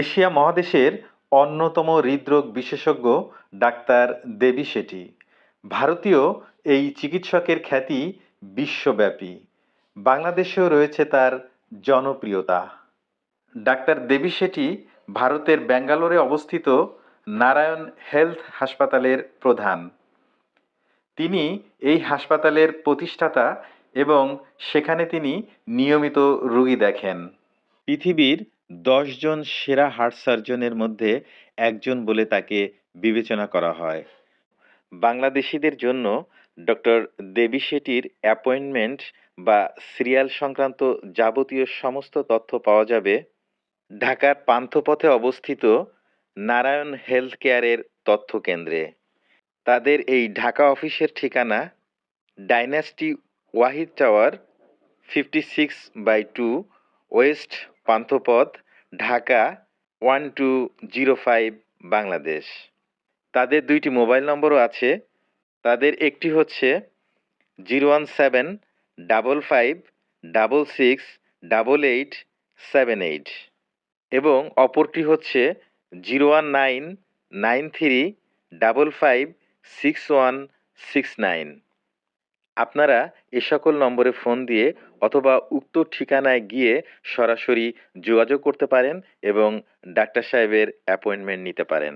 Asia মহাদেশের অন্যতম হৃদরোগ বিশেষজ্ঞ ডাক্তার দেবী শেঠি। ভারতীয় এই চিকিৎসকের খ্যাতি বিশ্বব্যাপী। বাংলাদেশেও রয়েছে তার জনপ্রিয়তা। ডাক্তার দেবী শেঠি ভারতের ব্যাঙ্গালোরে অবস্থিত নারায়ণ হেলথ হাসপাতালের প্রধান। তিনি এই হাসপাতালের প্রতিষ্ঠাতা এবং সেখানে তিনি নিয়মিত রুগী দেখেন। পৃথিবীর দশজন সেরা হার্ট সার্জনের মধ্যে একজন বলে তাকে বিবেচনা করা হয়। বাংলাদেশিদের জন্য ডক্টর দেবী শেঠির অ্যাপয়েন্টমেন্ট বা সিরিয়াল সংক্রান্ত যাবতীয় সমস্ত তথ্য পাওয়া যাবে। ঢাকার পান্থপথে অবস্থিত নারায়ণ হেলথ কেয়ারের তথ্য কেন্দ্রে তাদের এই ঢাকা অফিসের ঠিকানা dynasty Wahid tower, fifty six by two west Panthapath, Dhaka, one two zero five, Bangladesh. তাদের দুইটি মোবাইল নম্বরও আছে। তাদের একটি হচ্ছে zero one seven, double five, double six, double eight, seven eight এবং অপরটি হচ্ছে zero one nine nine three, double five, six one, six nine. আপনারা এ সকল নম্বরে ফোন দিয়ে অথবা উক্ত ঠিকানায় গিয়ে সরাসরি যোগাযোগ করতে পারেন এবং ডাক্তার সাহেবের অ্যাপয়েন্টমেন্ট নিতে পারেন।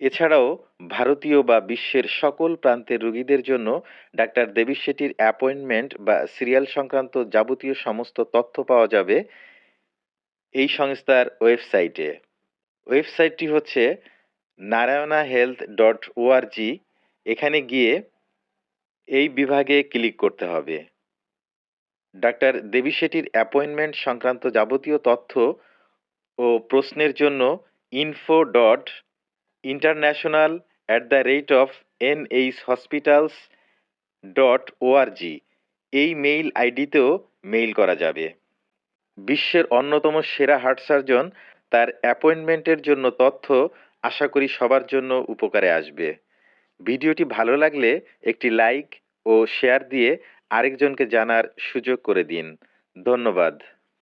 এছাড়াও ভারতীয় বা বিশ্বের সকল প্রান্তের রোগীদের জন্য ডাক্তার দেবী শেঠির অ্যাপয়েন্টমেন্ট বা সিরিয়াল সংক্রান্ত যাবতীয় সমস্ত তথ্য পাওয়া যাবে এই সংস্থার ওয়েবসাইটে। ওয়েবসাইটটি হচ্ছে নারায়ণা হেলথ ডট ওআরজি এখানে গিয়ে এই বিভাগে ক্লিক করতে হবে। ডাক্তার দেবী শেঠির অ্যাপয়েন্টমেন্ট সংক্রান্ত যাবতীয় তথ্য ও প্রশ্নের জন্য info dot international at the rate of NH hospitals dot org এই মেইল আইডিতেও মেইল করা যাবে। বিশ্বের অন্যতম সেরা হার্ট সার্জন তার অ্যাপয়েন্টমেন্টের জন্য তথ্য আশা করি সবার জন্য উপকারে আসবে। ভিডিওটি ভালো লাগলে একটি লাইক ও শেয়ার দিয়ে আরেকজনকে জানার সুযোগ করে দিন। ধন্যবাদ।